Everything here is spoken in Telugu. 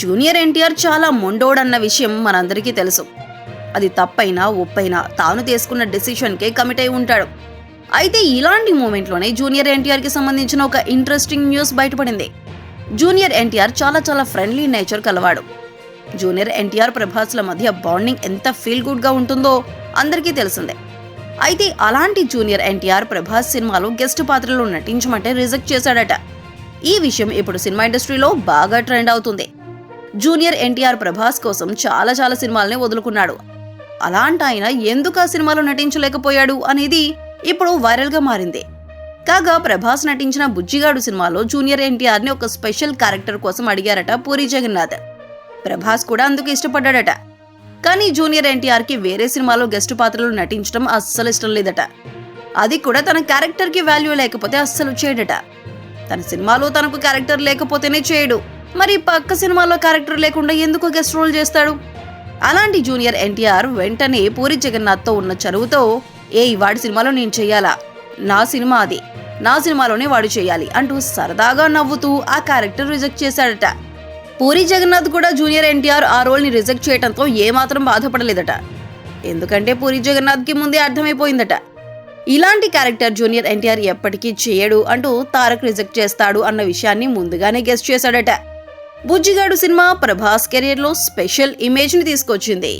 జూనియర్ ఎన్టీఆర్ చాలా మొండోడన్న విషయం మనందరికీ తెలుసు. అది తప్పైనా ఒప్పైనా తాను తీసుకున్న డెసిషన్కే కమిట్ అయి ఉంటాడు. అయితే ఇలాంటి మూమెంట్లోనే జూనియర్ ఎన్టీఆర్కి సంబంధించిన ఒక ఇంట్రెస్టింగ్ న్యూస్ బయటపడింది. జూనియర్ ఎన్టీఆర్ చాలా చాలా ఫ్రెండ్లీ నేచర్ కలవాడు. జూనియర్ ఎన్టీఆర్ ప్రభాస్ల మధ్య బాండింగ్ ఎంత ఫీల్ గుడ్గా ఉంటుందో అందరికీ తెలిసిందే. అయితే అలాంటి జూనియర్ ఎన్టీఆర్ ప్రభాస్ సినిమాలో గెస్ట్ పాత్రలో నటించమంటే రిజెక్ట్ చేశాడట. ఈ విషయం ఇప్పుడు సినిమా ఇండస్ట్రీలో బాగా ట్రెండ్ అవుతుంది. జూనియర్ ఎన్టీఆర్ ప్రభాస్ కోసం చాలా చాలా సినిమాలనే వదులుకున్నాడు. అలాంటి ఆయన ఎందుకు ఆ సినిమాలో నటించలేకపోయాడు అనేది ఇప్పుడు వైరల్గా మారింది. కాగా ప్రభాస్ నటించిన బుజ్జిగాడు సినిమాలో జూనియర్ ఎన్టీఆర్ని ఒక స్పెషల్ క్యారెక్టర్ కోసం అడిగారట పూరి జగన్నాథ్. ప్రభాస్ కూడా అందుకు ఇష్టపడ్డాడట. కానీ జూనియర్ ఎన్టీఆర్కి వేరే సినిమాలో గెస్ట్ పాత్రలు నటించడం అస్సలు ఇష్టం లేదట. అది కూడా తన క్యారెక్టర్కి వాల్యూ లేకపోతే అస్సలు చేయడట. తన సినిమాలో తనకు క్యారెక్టర్ లేకపోతేనే చేయడు. మరి పక్క సినిమాలో క్యారెక్టర్ లేకుండా ఎందుకు గెస్ట్ రోల్ చేస్తాడు? అలాంటి జూనియర్ ఎన్టీఆర్ వెంటనే పూరి జగన్నాథ్తో ఉన్న చనువుతో ఏ వాడి సినిమాలో నేను చేయాలా నా సినిమా అది. నా సినిమాలోనే వాడు చేయాలి అంటూ సరదాగా నవ్వుతూ ఆ క్యారెక్టర్ రిజెక్ట్ చేశాడట. పూరి జగన్నాథ్ కూడా జూనియర్ ఎన్టీఆర్ ఆ రోల్ని రిజెక్ట్ చేయడంతో ఏమాత్రం బాధపడలేదట. ఎందుకంటే పూరి జగన్నాథ్కి ముందే అర్థమైపోయిందట. ఇలాంటి క్యారెక్టర్ జూనియర్ ఎన్టీఆర్ ఎప్పటికీ చేయడు అంటూ తారక్ రిజెక్ట్ చేస్తాడు అన్న విషయాన్ని ముందుగానే గెస్ట్ చేశాడట. బుజ్జిగాడు సినిమా ప్రభాస్ కెరియర్లో స్పెషల్ ఇమేజ్ని తీసుకొచ్చింది.